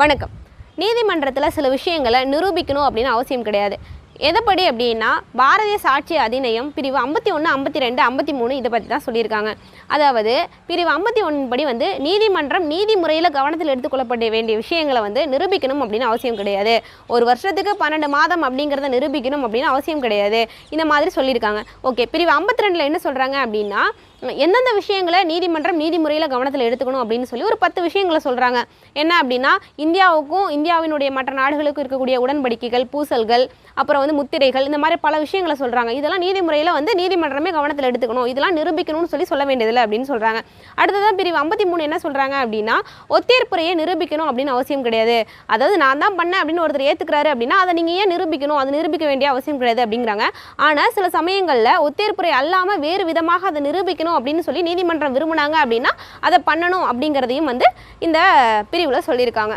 வணக்கம். நீதிமன்றத்தில் சில விஷயங்களை நிரூபிக்கணும் அப்படின்னு அவசியம் கிடையாது. எதைப்படி அப்படின்னா பாரதிய சாட்சி அதிநயம் பிரிவு ஐம்பத்தி ஒன்று ஐம்பத்தி ரெண்டு ஐம்பத்தி மூணு இதை பற்றி தான் சொல்லியிருக்காங்க. அதாவது பிரிவு ஐம்பத்தி படி வந்து நீதிமன்றம் நீதிமுறையில் கவனத்தில் எடுத்துக்கொள்ளப்பட வேண்டிய விஷயங்களை வந்து நிரூபிக்கணும் அப்படின்னு அவசியம் கிடையாது. ஒரு வருஷத்துக்கு பன்னெண்டு மாதம் அப்படிங்கிறத நிரூபிக்கணும் அப்படின்னு அவசியம் கிடையாது. இந்த மாதிரி சொல்லியிருக்காங்க. ஓகே பிரிவு ஐம்பத்தி ரெண்டில் என்ன சொல்கிறாங்க அப்படின்னா எந்தெந்த விஷயங்களை நீதிமன்றம் நீதிமுறையில் கவனத்தில் எடுத்துக்கணும் அப்படின்னு சொல்லி ஒரு பத்து விஷயங்களை சொல்கிறாங்க என்ன அப்படின்னா இந்தியாவுக்கும் இந்தியாவினுடைய மற்ற நாடுகளுக்கும் இருக்கக்கூடிய உடன்படிக்கைகள் பூசல்கள் அப்புறம் வந்து வந்து முத்திரைகள் இந்த மாதிரி பல விஷயங்களை சொல்கிறாங்க இதெல்லாம் நீதிமுறையில் வந்து நீதிமன்றமே கவனத்தில் எடுத்துக்கணும். இதெல்லாம் நிரூபிக்கணும்னு சொல்லி சொல்ல வேண்டியதில்லை அப்படின்னு சொல்கிறாங்க அடுத்ததான் பிரிவு ஐம்பத்தி மூணு என்ன சொல்கிறாங்க அப்படின்னா ஒத்தேற்புறையை நிரூபிக்கணும் அப்படின்னு அவசியம் கிடையாது. அதாவது நான் தான் பண்ணேன் அப்படின்னு ஒருத்தர் ஏற்றுக்கிறாரு அப்படின்னா அதை நீங்கள் ஏன் நிரூபிக்கணும்? அதை நிரூபிக்க வேண்டிய அவசியம் கிடையாது அப்படிங்கிறாங்க. ஆனால் சில சமயங்களில் ஒத்தேற்புரை அல்லாமல் வேறு விதமாக அதை நிரூபிக்கணும் அப்படின்னு சொல்லி நீதிமன்றம் விரும்புனாங்க அப்படின்னா அதை பண்ணணும் அப்படிங்கிறதையும் வந்து இந்த பிரிவில் சொல்லியிருக்காங்க.